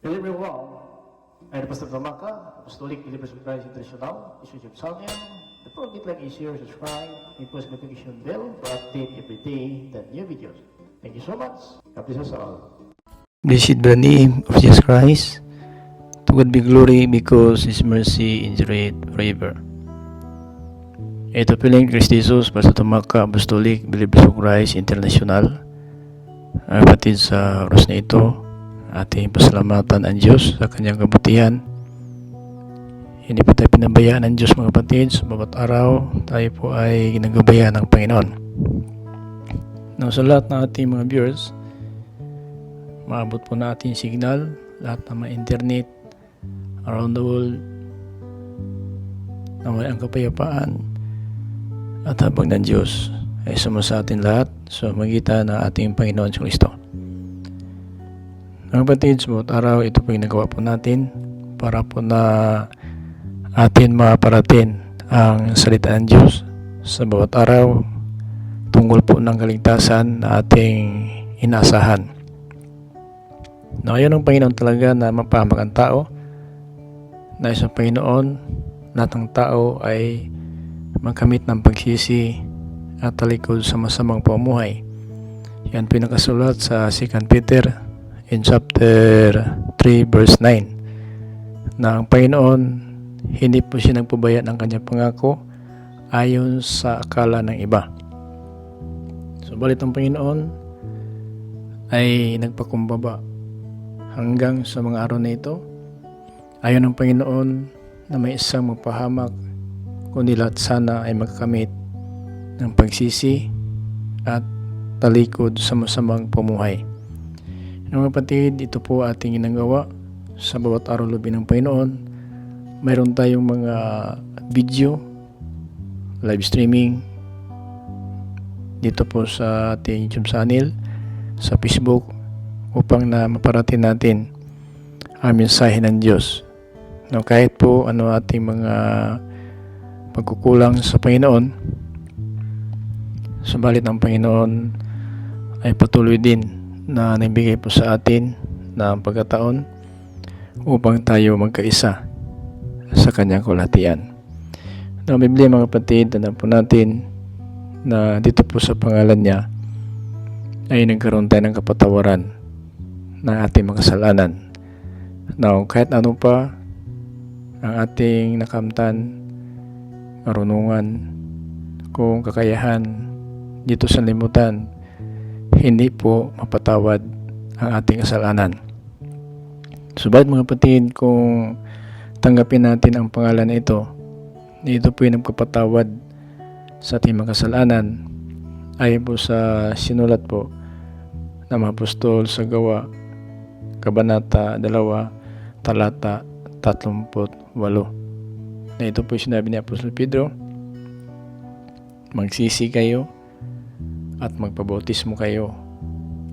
Hello everyone. I'm Pastor Gamaka, Apostolic Believers of Christ International, Bishop Salmian. The program like is here, subscribe, and press notification bell for update every day the new videos. Thank you so much. God bless us all. Blessed be the name of Jesus Christ. To God be glory because His mercy endureth forever. Ito piling Christ Jesus sa Tumaka Apostolic Believers of Christ International. Ang kapatid sa oras na ito, ating pasalamatan ang Diyos sa kanyang kabutihan. Hindi po tayo pinabayaan ng Diyos mga kapatid. Sa bawat araw, tayo po ay ginagabayan ng Panginoon. Now, sa lahat ng ating mga viewers, maabot po natin signal, lahat ng mga internet around the world na may ang kapayapaan at habang ng Diyos ay suma sa atin lahat sa magitan ng ating Panginoon sa Kristo. Mga kapatid, sa bawat araw, ito po yung nagawa po natin para po na atin maparating ang salita ng Diyos sa bawat araw tungkol po ng kaligtasan na ating inaasahan. Na ayaw ng Panginoon talaga na mapahamak ang tao. Na sa Panginoon, lahat ng tao ay magkamit ng pagsisi at talikod sa masamang pamuhay. Yan pinakasulat sa 2 Peter in chapter 3 verse 9 na ang Panginoon hindi po siya nagpabaya ng kanyang pangako ayon sa akala ng iba. Subalit ang Panginoon ay nagpakumbaba hanggang sa mga araw na ito. Ayon ng Panginoon na may isang magpahamak kundi lahat sana ay magkamit ng pagsisi at talikod sa masamang pamuhay. Mga kapatid, ito po ating ginagawa sa bawat araw lubi ng Panginoon. Mayroon tayong mga video, live streaming, dito po sa ating YouTube channel, sa Facebook, upang na maparating natin ang mensahe ng Diyos. No, kahit po ano ating mga pagkukulang sa Panginoon, subalit ang Panginoon ay patuloy din na nabigay po sa atin na pagkataon upang tayo magkaisa sa kanyang kulatian. Na Biblia mga kapatid, alam po natin na dito po sa pangalan niya ay nagkaroon tayo ng kapatawaran ng ating mga kasalanan. Now, kahit ano pa ang ating nakamtan, karunungan, kung kakayahan dito sa limutan, hindi po mapatawad ang ating kasalanan. Subalit mga kapatid, kung tanggapin natin ang pangalan na ito, dito po yung nagpapatawad sa ating mga kasalanan ayon po sa sinulat po ng mga apostol sa gawa Kabanata 2 talata 38 na ito po yung sinabi ni Apostol Pedro magsisi kayo at magpabautismo kayo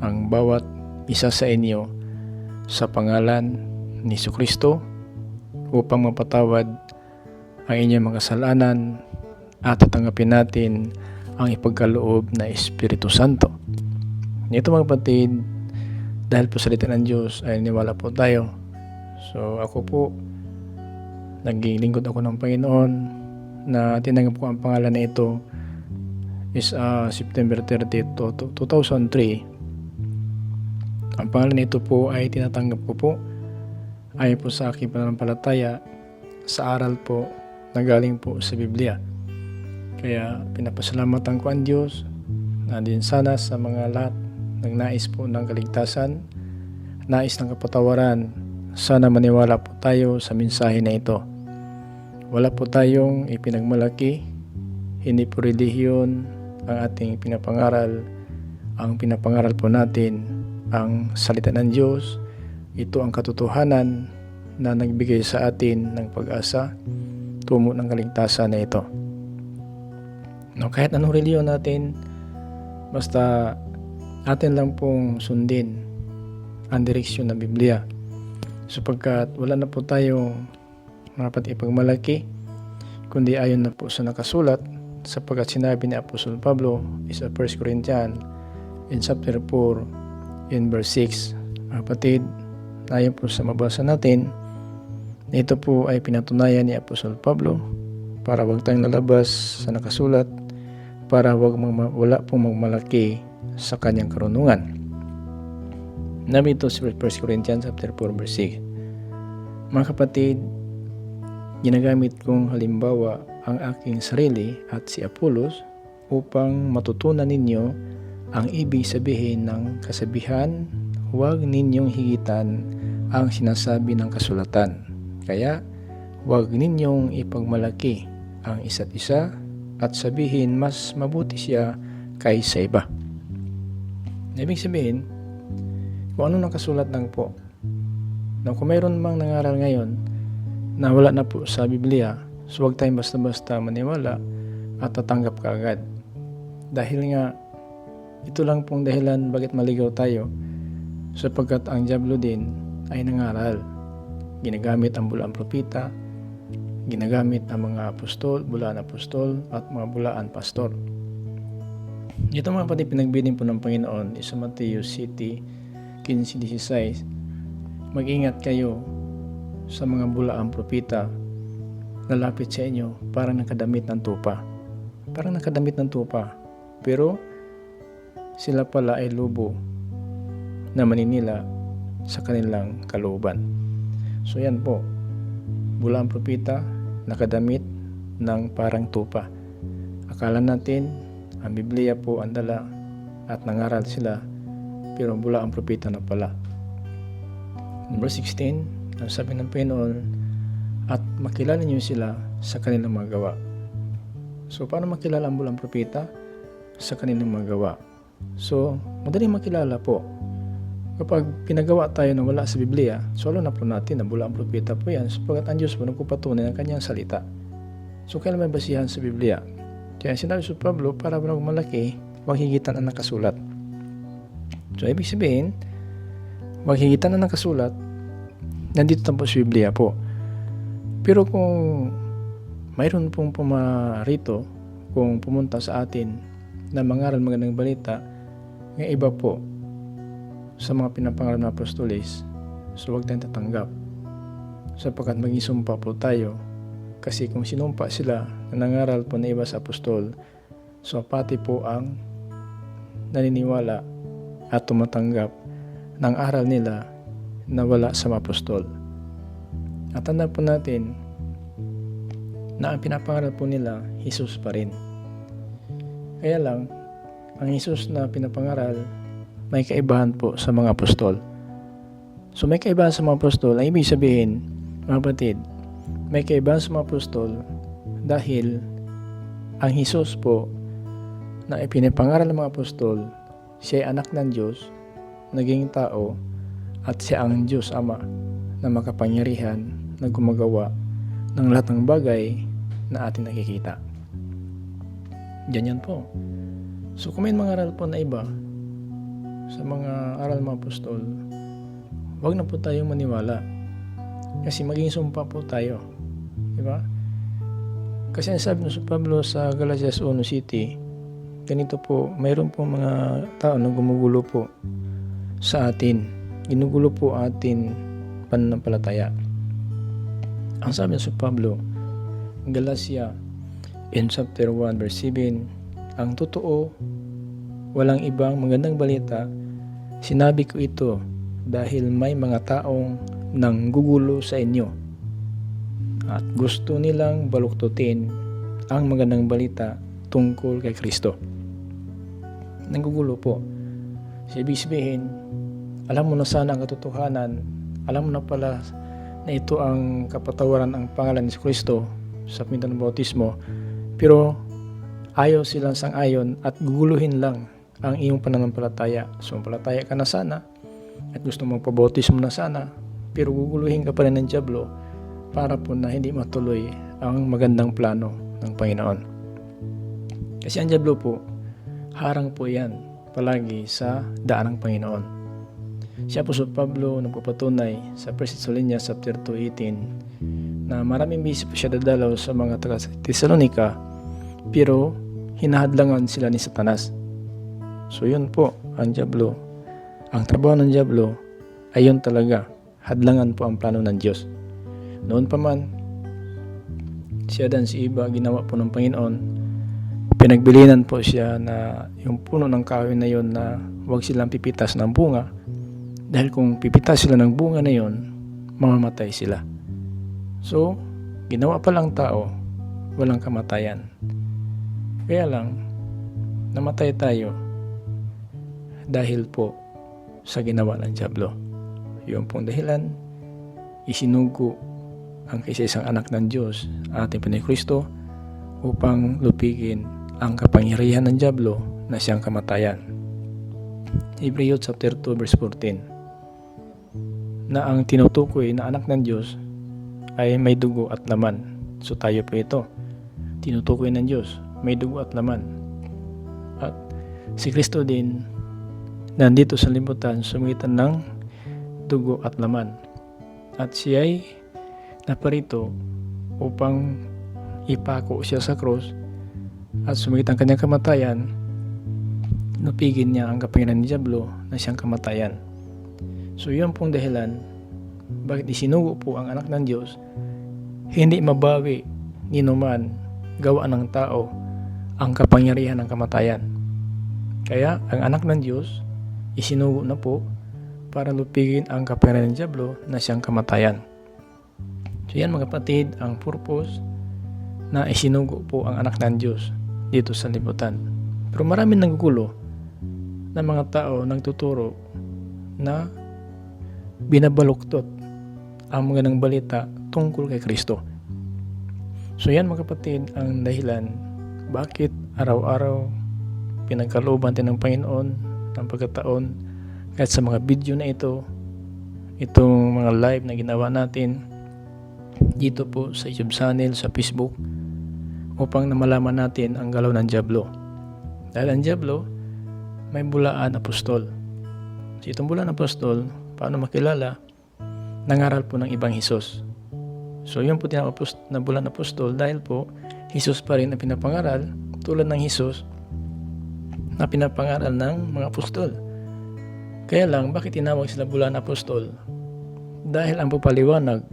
ang bawat isa sa inyo sa pangalan ni Kristo upang mapatawad ang inyong mga kasalanan at tatanggapin natin ang ipagkaloob na Espiritu Santo. Nito mga kapatid, dahil po salita ng Diyos ay niwala po tayo. So ako po, naging lingkod ako ng Panginoon na tinanggap ko ang pangalan na ito is uh, September 30, to- to- 2003. Ang pangalan nito po ay tinatanggap ko po ay po sa aking pananampalataya sa aral po na galing po sa Biblia. Kaya pinapasalamatan ko ang Diyos na din sana sa mga lahat ng nais po ng kaligtasan, nais ng kapatawaran, sana maniwala po tayo sa mensahe na ito. Wala po tayong ipinagmalaki, hindi po relihiyon ang ating pinapangaral. Ang pinapangaral po natin ang salita ng Diyos. Ito ang katotohanan na nagbigay sa atin ng pag-asa tumo ng kaligtasan na ito. No, kahit anong reliyon natin, basta atin lang pong sundin ang direksyon ng Biblia. Sapagkat wala na po tayong dapat ipagmalaki, kundi ayon na po sa nakasulat, sapagkat sinabi ni Apostol Pablo is a 1 Corinthians in chapter 4 in verse 6. Mga Kapatid, ayon po sa mabasa natin, ito po ay pinatunayan ni Apostol Pablo para wag tayong lalabas sa nakasulat para wag magma- wala pong magmalaki sa kanyang karunungan. Nabi ito sa 1 Corinthians chapter 4 verse 6. Mga kapatid, ginagamit kong halimbawa ang aking sarili at si Apollos upang matutunan ninyo ang ibig sabihin ng kasabihan, huwag ninyong higitan ang sinasabi ng kasulatan. Kaya, huwag ninyong ipagmalaki ang isa't isa at sabihin mas mabuti siya kaysa iba. Ibig sabihin, kung ano nakasulat lang po, na kung mayroon mang nangaral ngayon na wala na po sa Biblia, so huwag tayong basta-basta maniwala at tatanggap ka agad. Dahil nga, ito lang pong dahilan bakit maligaw tayo sapagkat ang Diablo din ay nangaral. Ginagamit ang bulaan propita, ginagamit ang mga apostol, bulaan apostol at mga bulaan pastor. Ito mga pati pinagbilin po ng Panginoon sa Mateo City 15.16 Mag-ingat kayo sa mga bulaang propita lalapit sa inyo parang nakadamit ng tupa. Parang nakadamit ng tupa. Pero sila pala ay lubo na maninila sa kanilang kalooban. So yan po, bulaang propita nakadamit ng parang tupa. Akala natin ang Biblia po ang dala at nangaral sila pero bula ang propeta na pala. Number 16, ang sabi ng Panginoon, at makilala niyo sila sa kanilang mga gawa. So, paano makilala ang bulang propeta? Sa kanilang mga gawa. So, madaling makilala po. Kapag pinagawa tayo na wala sa Biblia, so alam na po natin na bulang propeta po yan sapagat ang Diyos po nagpupatunay ng kanyang salita. So, kailan may basihan sa Biblia? Kaya sinabi sa Pablo, para wag malaki, huwag higitan ang nakasulat. So, ibig sabihin, huwag higitan ang nakasulat, nandito na po sa Biblia po. Pero kung mayroon pong pumarito, kung pumunta sa atin na mangaral magandang balita, ng iba po sa mga pinapangaral na apostolis, so huwag tayong tatanggap. Sapagkat maging sumpa po tayo. Kasi kung sinumpa sila na nangaral po na iba sa apostol, so pati po ang naniniwala at tumatanggap ng aral nila na wala sa apostol. At tanda po natin na ang pinapangaral po nila, Jesus pa rin. Kaya lang, ang Jesus na pinapangaral, may kaibahan po sa mga apostol. So may kaibahan sa mga apostol, ang ibig sabihin, mga batid, may kaibahan sa mga apostol dahil ang Jesus po na ipinapangaral ng mga apostol, siya ay anak ng Diyos, naging tao, at siya ang Diyos Ama na makapangyarihan na gumagawa ng lahat ng bagay na atin nakikita. Ganyan po. So kung may mga aral po na iba sa mga aral mga apostol, huwag na po tayong maniwala. Kasi maging sumpa po tayo. Di ba? Kasi ang sabi sa Pablo sa Galatias 1 City, ganito po, mayroon po mga tao na gumugulo po sa atin. Ginugulo po atin pananampalataya. Ang sabi sa Pablo, Galatia in chapter 1 verse 7, ang totoo, walang ibang magandang balita, sinabi ko ito dahil may mga taong nanggugulo sa inyo at gusto nilang baluktutin ang magandang balita tungkol kay Kristo. Nanggugulo po. So, ibig sabihin, alam mo na sana ang katotohanan, alam mo na pala na ito ang kapatawaran ang pangalan ni Kristo sa pinto ng bautismo, pero ayaw silang sang-ayon at guguluhin lang ang iyong pananampalataya. So, palataya ka na sana at gusto mong pabautismo na sana, pero guguluhin ka pa rin ng Diablo para po na hindi matuloy ang magandang plano ng Panginoon. Kasi ang Diablo po, harang po yan palagi sa daan ng Panginoon. Si Apostol Pablo nagpapatunay sa 1 Thessalonians chapter 2:18 na maraming bisip siya dadalaw sa mga taga Thessalonica pero hinahadlangan sila ni Satanas. So yun po ang Diablo. Ang trabaho ng Diablo ay yun talaga. hadlangan po ang plano ng Diyos. Noon pa man, si Adan si Iba ginawa po ng Panginoon, pinagbilinan po siya na yung puno ng kahoy na yon na huwag silang pipitas ng bunga dahil kung pipitas sila ng bunga na yon, mamamatay sila. So, ginawa pa lang tao, walang kamatayan. Kaya lang, namatay tayo dahil po sa ginawa ng Diablo. Yun pong dahilan, isinugo ang isa-isang anak ng Diyos, ating Pinoy Kristo, upang lupigin ang kapangyarihan ng Diablo na siyang kamatayan. Hebrews chapter 2 verse 14 na ang tinutukoy na anak ng Diyos ay may dugo at laman. So tayo po ito. Tinutukoy ng Diyos, may dugo at laman. At si Kristo din nandito sa libutan sumitan ng dugo at laman. At siya ay naparito upang ipako siya sa krus at sumit ang kanyang kamatayan napigin niya ang kapangyarihan ni Diablo na siyang kamatayan. So yun pong dahilan bakit isinugo po ang anak ng Diyos hindi mabawi ni numan gawa ng tao ang kapangyarihan ng kamatayan. Kaya ang anak ng Diyos isinugo na po para lupigin ang kapangyarihan ng Diablo na siyang kamatayan. So yan mga kapatid ang purpose na isinugo po ang anak ng Diyos dito sa libutan. Pero maraming naggugulo na mga tao nagtuturo na binabaluktot ang mga ng balita tungkol kay Kristo. So yan mga kapatid ang dahilan bakit araw-araw pinagkalooban din ng Panginoon ng pagkataon kahit sa mga video na ito itong mga live na ginawa natin dito po sa YouTube channel, sa Facebook upang na malaman natin ang galaw ng Diablo. Dahil ang Diablo may bulaan apostol. So itong bulaan apostol, paano makilala? Nangaral po ng ibang Hesus. So yun po tinawag apos- na bulan apostol dahil po Hesus pa rin ang pinapangaral tulad ng Hesus na pinapangaral ng mga apostol. Kaya lang, bakit tinawag sila bulan apostol? Dahil ang pupaliwanag,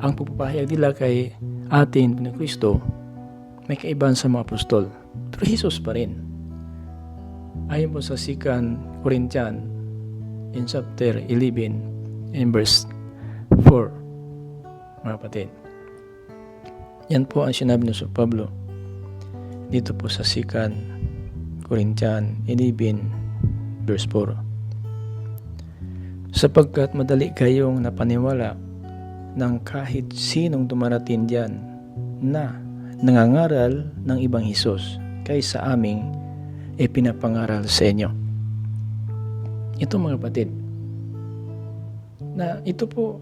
ang pupapahayag nila kay atin ni Kristo may kaibahan sa mga apostol. Pero Jesus pa rin. Ayon po sa sikan Corinthian in chapter 11 in verse 4 mga kapatid. Yan po ang sinabi ni Sir Pablo dito po sa sikan Corinthian 11 verse 4 sapagkat madali kayong napaniwala ng kahit sinong dumarating diyan na nangangaral ng ibang Hesus kaysa aming ipinapangaral sa inyo. Ito mga kapatid, na ito po,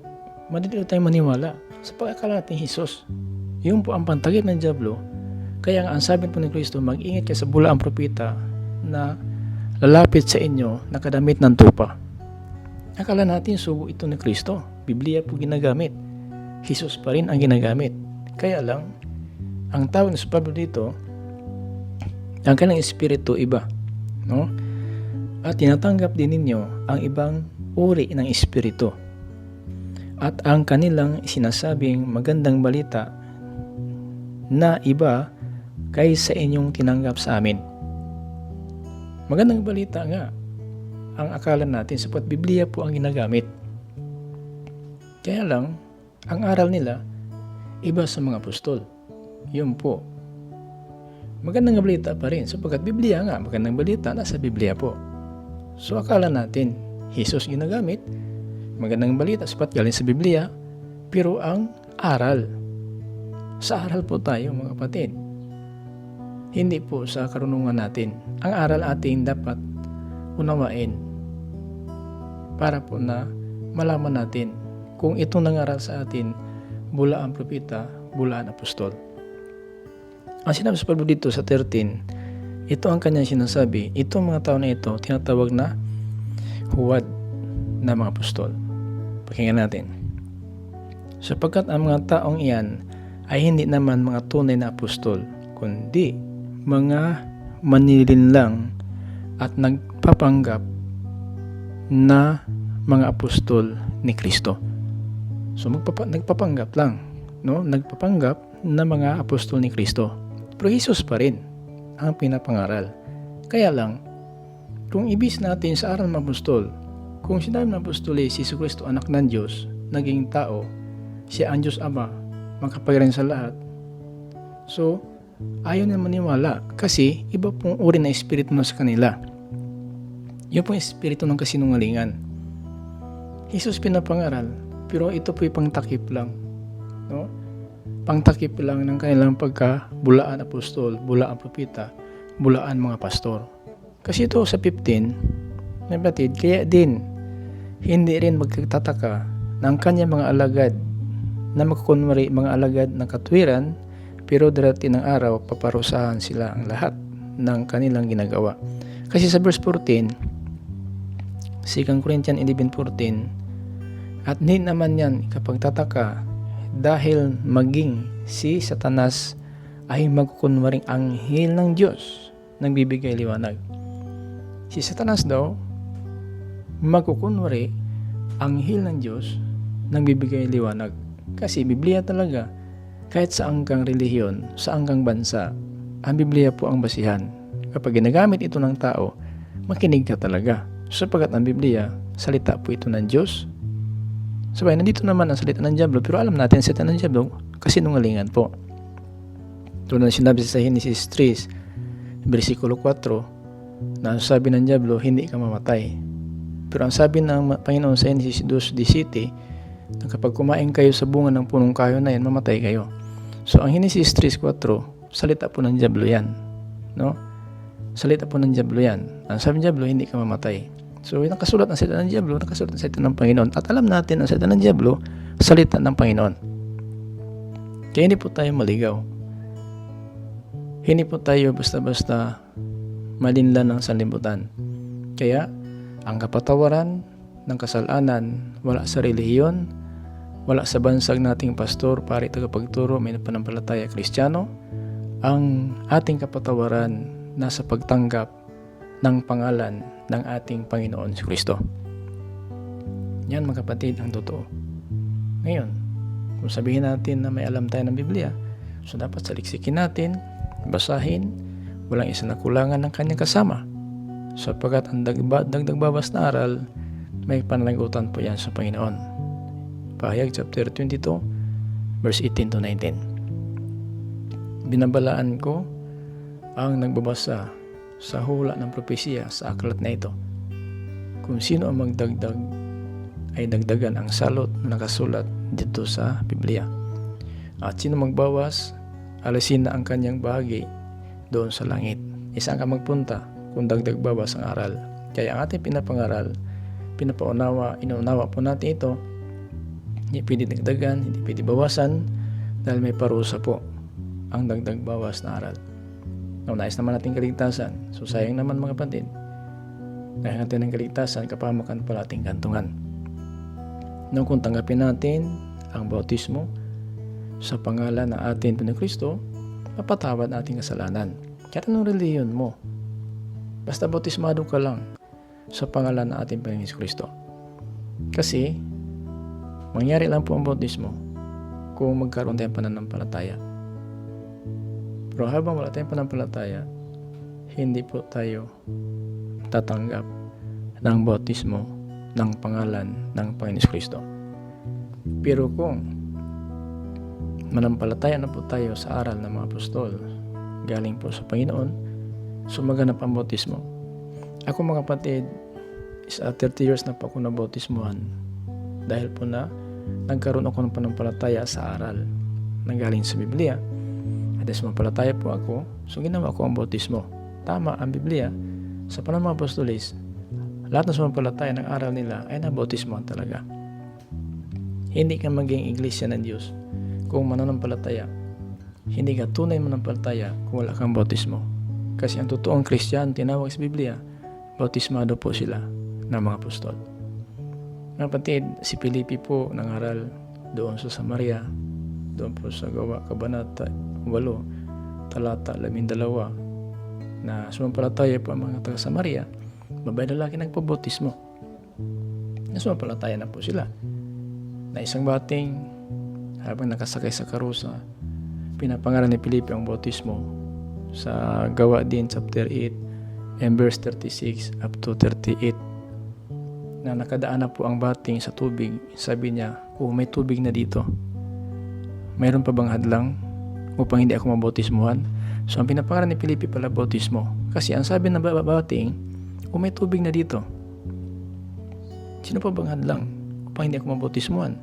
madali tayong maniwala sa pagkakala natin Hesus. Yun po ang pantagit ng Diablo. Kaya nga ang sabi po ni Kristo, mag-ingat kayo sa bulaang propeta na lalapit sa inyo na kadamit ng tupa. Akala natin sugo ito ni Kristo. Biblia po ginagamit. Jesus pa rin ang ginagamit. Kaya lang, ang tawag sa Pablo dito, ang kanilang espiritu iba. No? At tinatanggap din ninyo ang ibang uri ng espiritu. At ang kanilang sinasabing magandang balita na iba kaysa inyong tinanggap sa amin. Magandang balita nga ang akala natin sapat Biblia po ang ginagamit. Kaya lang, ang aral nila, iba sa mga apostol. Yun po. Magandang balita pa rin sapagkat Biblia nga, magandang balita nasa Biblia po. So akala natin, Jesus ginagamit, magandang balita sapat galing sa Biblia, pero ang aral. Sa aral po tayo mga kapatid. Hindi po sa karunungan natin. Ang aral ating dapat unawain para po na malaman natin kung itong nangaral sa atin bula ang propeta, bula ang apostol. Ang sinabi sa dito sa 13, ito ang kanyang sinasabi, itong mga tao na ito tinatawag na huwad na mga apostol. Pakinggan natin. Sapagkat ang mga taong iyan ay hindi naman mga tunay na apostol, kundi mga manilinlang at nagpapanggap na mga apostol ni Kristo. So magpapa- nagpapanggap lang, no? Nagpapanggap na mga apostol ni Kristo. Pero Jesus pa rin ang pinapangaral. Kaya lang, kung ibis natin sa aral ng apostol, kung sinabi ng apostol ay si Kristo anak ng Diyos, naging tao, siya ang Diyos Ama, makapagiran sa lahat. So, ayaw na maniwala kasi iba pong uri na espiritu na sa kanila. Yun pong espiritu ng kasinungalingan. Jesus pinapangaral, pero ito po'y pangtakip lang. No? Pangtakip lang ng kanilang pagka bulaan apostol, bulaan propeta, bulaan mga pastor. Kasi ito sa 15, na batid, kaya din, hindi rin magtataka na ang kanyang mga alagad na magkukunwari mga alagad ng katwiran, pero darating ng araw, paparusahan sila ang lahat ng kanilang ginagawa. Kasi sa verse 14, 2 Corinthians 11.14 At hindi naman yan kapagtataka dahil maging si Satanas ay magkukunwaring anghel ng Diyos nagbibigay liwanag. Si Satanas daw magkukunwari anghel ng Diyos nagbibigay liwanag. Kasi Biblia talaga kahit sa anggang relihiyon, sa anggang bansa, ang Biblia po ang basihan. Kapag ginagamit ito ng tao, makinig ka talaga. Sapagat ang Biblia, salita po ito ng Diyos. Sabay, nandito naman ang salita ng Diablo, pero alam natin salita ng Diablo kasi nungalingan po. Tulad na sinabi sa Genesis 3, versikulo 4, na ang sabi ng Diablo, hindi ka mamatay. Pero ang sabi ng Panginoon sa Genesis 2.17, na kapag kumain kayo sa bunga ng punong kayo na yan, mamatay kayo. So, ang Genesis 3.4, salita po ng Diablo yan. No? Salita po ng Diablo yan. Ang sabi ng Diablo, hindi ka mamatay. So, yung nakasulat ang salita ng Diablo, nakasulat ang salita ng Panginoon. At alam natin ang salita ng Diablo, salita ng Panginoon. Kaya hindi po tayo maligaw. Hindi po tayo basta-basta malinlan ng sanlibutan. Kaya, ang kapatawaran ng kasalanan wala sa relihiyon, wala sa bansag nating pastor, pari tagapagturo, may panampalataya kristyano, ang ating kapatawaran nasa pagtanggap ng pangalan ng ating Panginoon si Kristo. Yan mga kapatid ang totoo. Ngayon, kung sabihin natin na may alam tayo ng Biblia, so dapat saliksikin natin, basahin, walang isa na kulangan ng kanyang kasama. Sapagkat ang dagba, dagdag babas na aral, may pananagutan po yan sa Panginoon. Pahayag chapter 22, verse 18 to 19. Binabalaan ko ang nagbabasa sa hula ng propesya sa aklat na ito. Kung sino ang magdagdag ay dagdagan ang salot na nakasulat dito sa Biblia. At sino magbawas, alisin na ang kanyang bahagi doon sa langit. Isang ka magpunta kung dagdag bawas ang aral. Kaya ang ating pinapangaral, pinapaunawa, inuunawa po natin ito, hindi pwede dagdagan, hindi pwede bawasan, dahil may parusa po ang dagdag bawas na aral. Now, nais naman natin kaligtasan. So, sayang naman mga kapatid. Dahil natin ng kaligtasan, kapamakan pala ating kantungan. Nung kung tanggapin natin ang bautismo sa pangalan ng ating Pinoy Kristo, mapatawad ating kasalanan. Kahit anong reliyon mo, basta bautismado ka lang sa pangalan ng ating Panginoon Kristo. Kasi, mangyari lang po ang bautismo kung magkaroon tayong pananampalataya. Pero habang wala tayong pananampalataya, hindi po tayo tatanggap ng bautismo ng pangalan ng Panginoon Kristo. Pero kung manampalataya na po tayo sa aral ng mga apostol galing po sa Panginoon, sumaganap ang bautismo. Ako mga kapatid, is uh, 30 years na po ako nabautismuhan dahil po na nagkaroon ako ng panampalataya sa aral na galing sa Biblia. At as mapalataya po ako, so ginawa ko ang bautismo. Tama ang Biblia. Sa panahon mga apostolis, lahat ng sumampalataya ng aral nila ay nabautismohan talaga. Hindi ka maging iglesia ng Diyos kung mananampalataya. Hindi ka tunay manampalataya kung wala kang bautismo. Kasi ang totoong Kristyan tinawag sa Biblia, bautismado po sila ng mga apostol. Mga kapatid, si Filipi po nangaral doon sa Samaria, doon po sa gawa Kabanata 8, talata 12, na sumampalataya po ang mga taga Samaria, babae lalaki nagpabautismo. Na sumampalataya na po sila. na isang bating habang nakasakay sa karusa, pinapangalan ni Felipe ang bautismo sa gawa din chapter 8 and verse 36 up to 38 na nakadaan na po ang bating sa tubig. Sabi niya, oh may tubig na dito. Mayroon pa bang hadlang upang hindi ako mabautismuhan? So ang pinapangalan ni Felipe pala bautismo. Kasi ang sabi ng ba- bating, oh may tubig na dito. Sino pa bang hadlang upang hindi ako mabautismuhan?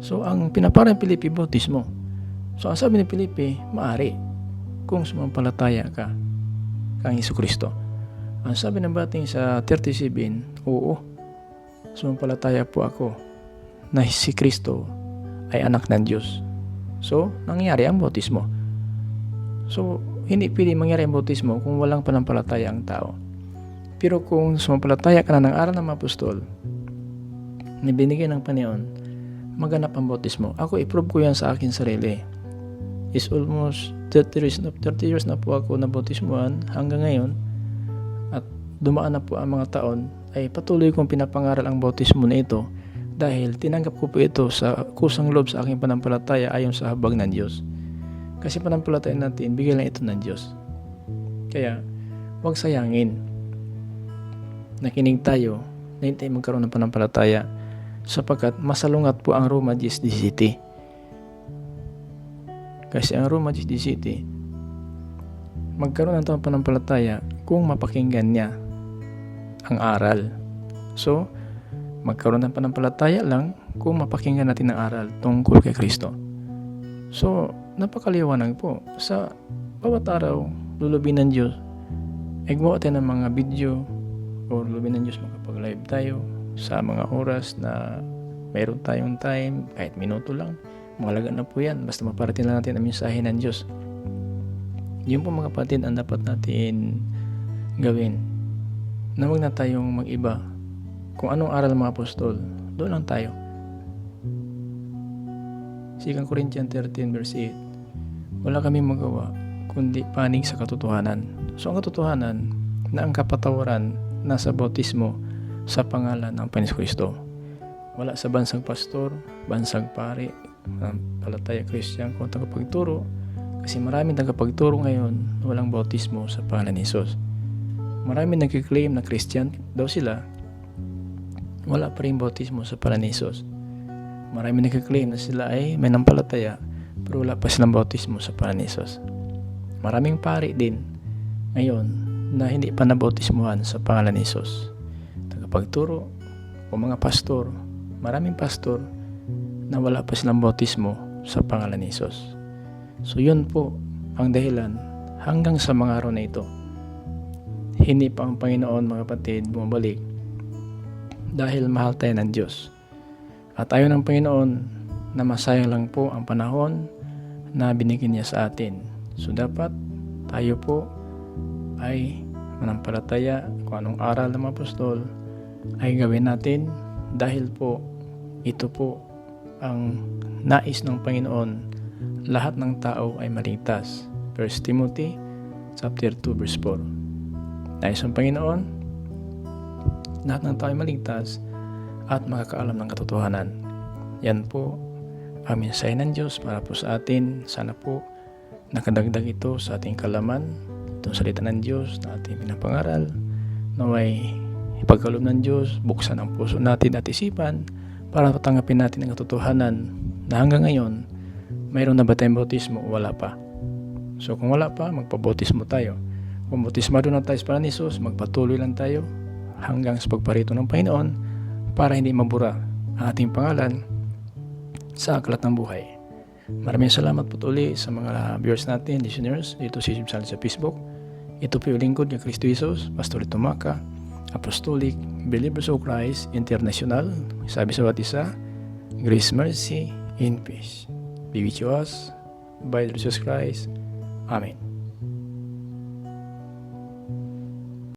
So ang pinapangalan ni Felipe bautismo. So ang sabi ni Felipe, maari kung sumampalataya ka kang Iso Kristo. Ang sabi ng bating sa 37, oo, sumampalataya po ako na si Kristo ay anak ng Diyos. So, nangyari ang bautismo. So, hindi pwede mangyari ang bautismo kung walang panampalataya ang tao. Pero kung sumampalataya ka na ng aral ng mga apostol, na binigay ng Panginoon, maganap ang bautismo. Ako, i-prove ko yan sa akin sarili. Is almost 30 years, na, 30 years na po ako na bautismuhan hanggang ngayon at dumaan na po ang mga taon ay patuloy kong pinapangaral ang bautismo na ito dahil tinanggap ko po ito sa kusang loob sa aking panampalataya ayon sa habag ng Diyos. Kasi panampalataya natin, bigay lang ito ng Diyos. Kaya, huwag sayangin. Nakinig tayo na hindi tayo magkaroon ng panampalataya sapagkat masalungat po ang Roma 10.17. Kasi ang Roma 10.17, magkaroon ng taong panampalataya kung mapakinggan niya ang aral. So, magkaroon ng panampalataya lang kung mapakinggan natin ang aral tungkol kay Kristo. So, napakaliwanag po. Sa bawat araw, lulubin ng Diyos, ay gumawa tayo ng mga video o lulubin ng Diyos makapag-live tayo sa mga oras na mayroon tayong time, kahit minuto lang. Mahalaga na po yan. Basta maparating lang natin ang mensahe ng Diyos. Yun po mga kapatid ang dapat natin gawin. Na huwag na tayong mag-iba. Kung anong aral ng mga apostol, doon lang tayo. 2 Corinthians 13 verse 8 Wala kami magawa kundi panig sa katotohanan. So ang katotohanan na ang kapatawaran nasa bautismo sa pangalan ng Panginoon Kristo. Wala sa bansang pastor, bansang pari, ng palataya Christian kung tagapagturo kasi maraming tagapagturo ngayon walang bautismo sa pangalan ni Jesus. Maraming nagkiklaim na Christian daw sila wala pa rin bautismo sa pangalan ni Jesus. Maraming nagkiklaim na sila ay may nampalataya pero wala pa silang bautismo sa Jesus. Maraming pari din ngayon na hindi pa nabautismuhan sa pangalan ni Jesus. Tagapagturo o mga pastor, maraming pastor na wala pa silang bautismo sa pangalan ni Jesus. So yun po ang dahilan hanggang sa mga araw na ito. Hindi pa ang Panginoon mga kapatid bumabalik dahil mahal tayo ng Diyos. At ayaw ng Panginoon na masayang lang po ang panahon na binigyan niya sa atin. So dapat tayo po ay manampalataya kung anong aral ng apostol ay gawin natin dahil po ito po ang nais ng Panginoon lahat ng tao ay maligtas. 1 Timothy chapter 2 verse 4. Nais ng Panginoon lahat ng ay maligtas at makakaalam ng katotohanan. Yan po ang mensahe ng Diyos para po sa atin. Sana po nakadagdag ito sa ating kalaman itong salita ng Diyos na ating pinapangaral naway ipagkaloob ng Diyos, buksan ang puso natin at isipan para patanggapin natin ang katotohanan na hanggang ngayon, mayroon na ba tayong bautismo o wala pa? So kung wala pa, magpabautismo tayo. Kung bautismado na tayo sa Panginoon magpatuloy lang tayo hanggang sa pagparito ng Panginoon para hindi mabura ang ating pangalan sa aklat ng buhay. Maraming salamat po uli sa mga viewers natin, listeners, dito si Jim Salis sa Facebook. Ito po yung lingkod ng Kristo Jesus, Pastor Tumaka, Apostolic Believers of Christ International. Sabi sa bawat Grace, Mercy, in Peace. Be with you us by Jesus Christ. Amen.